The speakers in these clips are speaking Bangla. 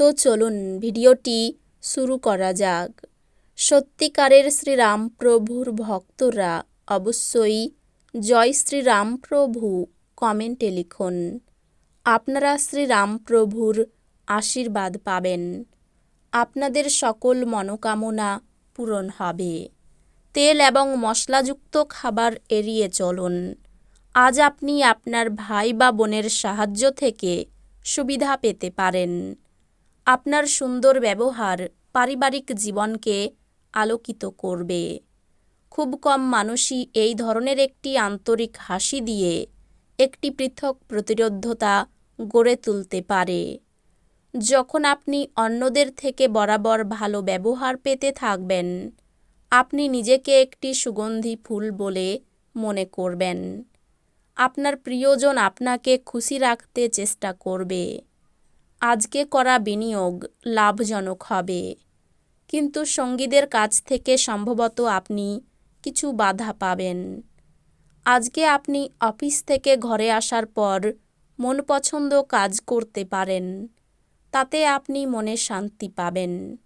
তো চলুন ভিডিওটি শুরু করা যাক। সত্যিকারের শ্রীরামপ্রভুর ভক্তরা অবশ্যই জয় শ্রীরামপ্রভু কমেন্টে লিখুন। আপনারা শ্রীরামপ্রভুর আশীর্বাদ পাবেন। আপনাদের সকল মনোকামনা পূরণ হবে। তেল এবং মশলাযুক্ত খাবার এড়িয়ে চলুন। আজ আপনি আপনার ভাই বা বোনের সাহায্য থেকে সুবিধা পেতে পারেন। আপনার সুন্দর ব্যবহার পারিবারিক জীবনকে আলোকিত করবে। খুব কম মানুষই এই ধরনের একটি আন্তরিক হাসি দিয়ে একটি পৃথক প্রতিরোধ্যতা গড়ে তুলতে পারে। যখন আপনি অন্যদের থেকে বরাবর ভালো ব্যবহার পেতে থাকবেন, আপনি নিজেকে একটি সুগন্ধি ফুল বলে মনে করবেন। আপনার প্রিয়জন আপনাকে খুশি রাখতে চেষ্টা করবে। আজকে করা বিনিয়োগ লাভজনক হবে। কিন্তু সঙ্গীদের কাছ থেকে সম্ভবত আপনি কিছু বাধা পাবেন। আজকে আপনি অফিস থেকে ঘরে আসার পর মন পছন্দ কাজ করতে পারেন। তাতে আপনি মনে শান্তি পাবেন।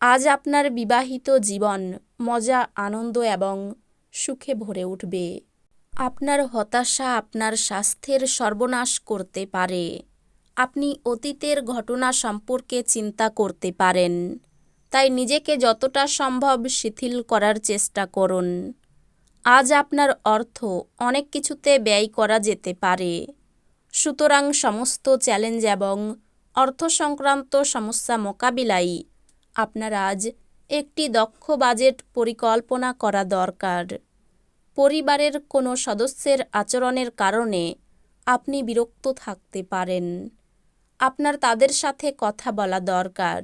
আজ আপনার বিবাহিত জীবন মজা, আনন্দ এবং সুখে ভরে উঠবে। আপনার হতাশা আপনার স্বাস্থ্যের সর্বনাশ করতে পারে। আপনি অতীতের ঘটনা সম্পর্কে চিন্তা করতে পারেন। তাই নিজেকে যতটা সম্ভব শিথিল করার চেষ্টা করুন। আজ আপনার অর্থ অনেক কিছুতে ব্যয় করা যেতে পারে। সুতরাং সমস্ত চ্যালেঞ্জ এবং অর্থ সংক্রান্ত সমস্যা মোকাবিলায় আপনার আজ একটি দক্ষ বাজেট পরিকল্পনা করা দরকার। পরিবারের কোনো সদস্যের আচরণের কারণে আপনি বিরক্ত থাকতে পারেন। আপনার তাদের সাথে কথা বলা দরকার।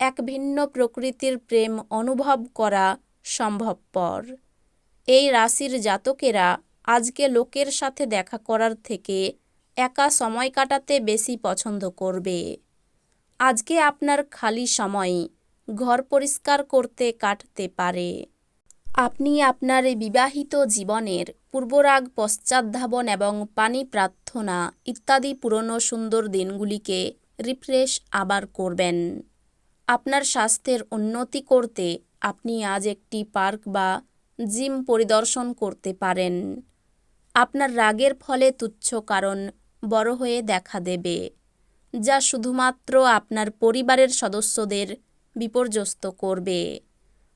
এক ভিন্ন প্রকৃতির প্রেম অনুভব করা সম্ভবপর। এই রাশির জাতকেরা আজকে লোকের সাথে দেখা করার থেকে একা সময় কাটাতে বেশি পছন্দ করবে। আজকে আপনার খালি সময় ঘর পরিষ্কার করতে কাটতে পারে। আপনি আপনার বিবাহিত জীবনের পূর্বরাগ, পশ্চাদ্ধাবন এবং পানি প্রার্থনা ইত্যাদি পুরনো সুন্দর দিনগুলিকে রিফ্রেশ আবার করবেন। আপনার স্বাস্থ্যের উন্নতি করতে আপনি আজ একটি পার্ক বা জিম পরিদর্শন করতে পারেন। আপনার রাগের ফলে তুচ্ছ কারণ বড় হয়ে দেখা দেবে, যা শুধুমাত্র আপনার পরিবারের সদস্যদের বিপর্যস্ত করবে।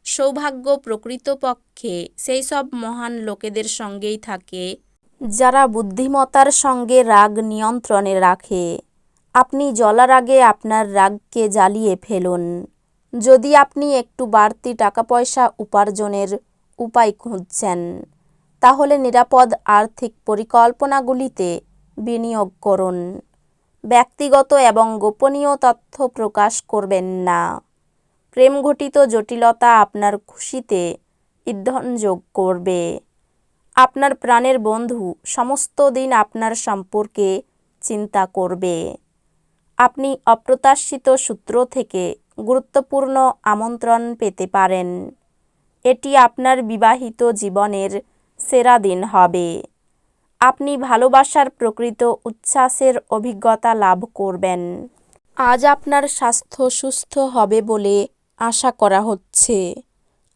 সৌভাগ্য প্রকৃতপক্ষে সেই সব মহান লোকেদের সঙ্গেই থাকে। যারা বুদ্ধিমতার সঙ্গে রাগ নিয়ন্ত্রণে রাখে, আপনি জ্বলার আগে আপনার রাগকে জ্বালিয়ে ফেলুন। যদি আপনি একটু বাড়তি টাকা পয়সা উপার্জনের উপায় খুঁজছেন, তাহলে নিরাপদ আর্থিক পরিকল্পনাগুলিতে বিনিয়োগ করুন। ব্যক্তিগত এবং গোপনীয় তথ্য প্রকাশ করবেন না। প্রেমঘটিত জটিলতা আপনার খুশিতে ইন্ধন যোগ করবে। আপনার প্রাণের বন্ধু সমস্ত দিন আপনার সম্পর্কে চিন্তা করবে। আপনি অপ্রত্যাশিত সূত্র থেকে গুরুত্বপূর্ণ আমন্ত্রণ পেতে পারেন। এটি আপনার বিবাহিত জীবনের সেরা দিন হবে। আপনি ভালোবাসার প্রকৃত উচ্ছ্বাসের অভিজ্ঞতা লাভ করবেন। আজ আপনার স্বাস্থ্য সুস্থ হবে বলে আশা করা হচ্ছে।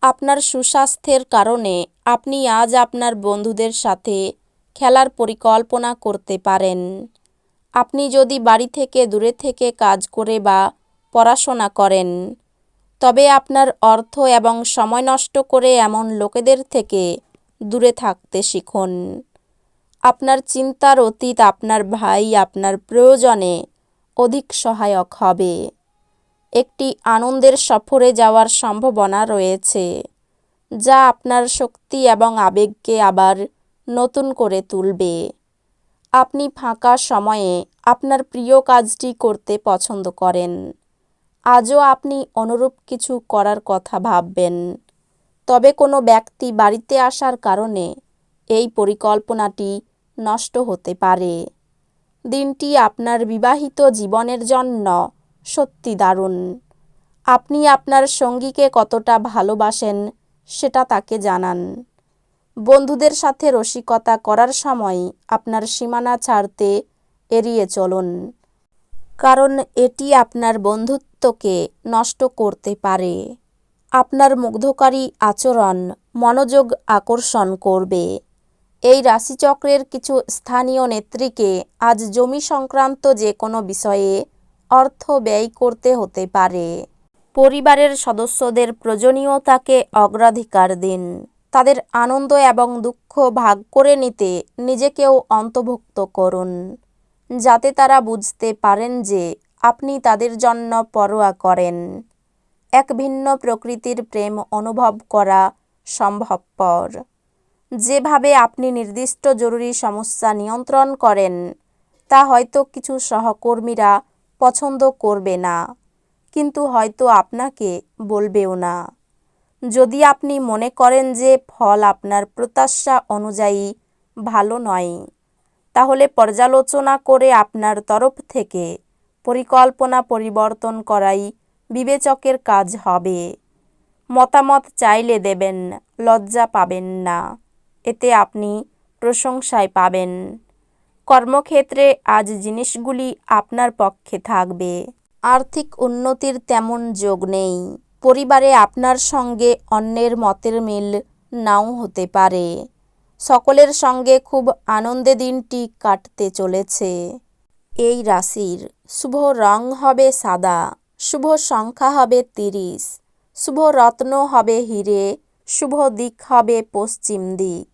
আপনার সুস্বাস্থ্যের কারণে আপনি আজ আপনার বন্ধুদের সাথে খেলার পরিকল্পনা করতে পারেন। আপনি যদি বাড়ি থেকে দূরে থেকে কাজ করে বা পড়াশোনা করেন, তবে আপনার অর্থ এবং সময় নষ্ট করে এমন লোকেদের থেকে দূরে থাকতে শিখুন। আপনার চিন্তার অতীত আপনার ভাই আপনার প্রয়োজনে অধিক সহায়ক হবে। একটি আনন্দের সফরে যাওয়ার সম্ভাবনা রয়েছে, যা আপনার শক্তি এবং আবেগকে আবার নতুন করে তুলবে। আপনি ফাঁকা সময়ে আপনার প্রিয় কাজটি করতে পছন্দ করেন। আজও আপনি অনুরূপ কিছু করার কথা ভাববেন। তবে কোনো ব্যক্তি বাড়িতে আসার কারণে এই পরিকল্পনাটি নষ্ট হতে পারে। দিনটি আপনার বিবাহিত জীবনের জন্য সত্যি দারুণ। আপনি আপনার সঙ্গীকে কতটা ভালোবাসেন সেটা তাকে জানান। বন্ধুদের সাথে রসিকতা করার সময় আপনার সীমানা ছাড়তে এড়িয়ে চলুন। কারণ এটি আপনার বন্ধুত্বকে নষ্ট করতে পারে। আপনার মুগ্ধকারী আচরণ মনোযোগ আকর্ষণ করবে। এই রাশিচক্রের কিছু স্থানীয় নেত্রীকে আজ জমি সংক্রান্ত যে কোনো বিষয়ে অর্থ ব্যয় করতে হতে পারে। পরিবারের সদস্যদের প্রয়োজনীয়তাকে অগ্রাধিকার দিন। তাদের আনন্দ এবং দুঃখ ভাগ করে নিতে নিজেকেও অন্তর্ভুক্ত করুন। যাতে তারা বুঝতে পারেন যে আপনি তাদের জন্য পরোয়া করেন। এক ভিন্ন প্রকৃতির প্রেম অনুভব করা সম্ভবপর। যেভাবে আপনি নির্দিষ্ট জরুরি সমস্যা নিয়ন্ত্রণ করেন, তা হয়তো কিছু সহকর্মীরা পছন্দ করবে না। কিন্তু হয়তো আপনাকে বলবেও না। যদি আপনি মনে করেন যে ফল আপনার প্রত্যাশা অনুযায়ী ভালো নয়, তাহলে পর্যালোচনা করে আপনার তরফ থেকে পরিকল্পনা পরিবর্তন করাই বিবেচকের কাজ হবে। মতামত চাইলে দেবেন, লজ্জা পাবেন না। এতে আপনি প্রশংসায় পাবেন। কর্মক্ষেত্রে আজ জিনিসগুলি আপনার পক্ষে থাকবে। আর্থিক উন্নতির তেমন যোগ নেই। পরিবারে আপনার সঙ্গে অন্যের মতের মিল নাও হতে পারে। সকলের সঙ্গে খুব আনন্দে দিনটি কাটতে চলেছে। এই রাশির শুভ রং হবে সাদা, শুভ সংখ্যা হবে তিরিশ, শুভ রত্ন হবে হিরে, শুভ দিক হবে পশ্চিম দিক।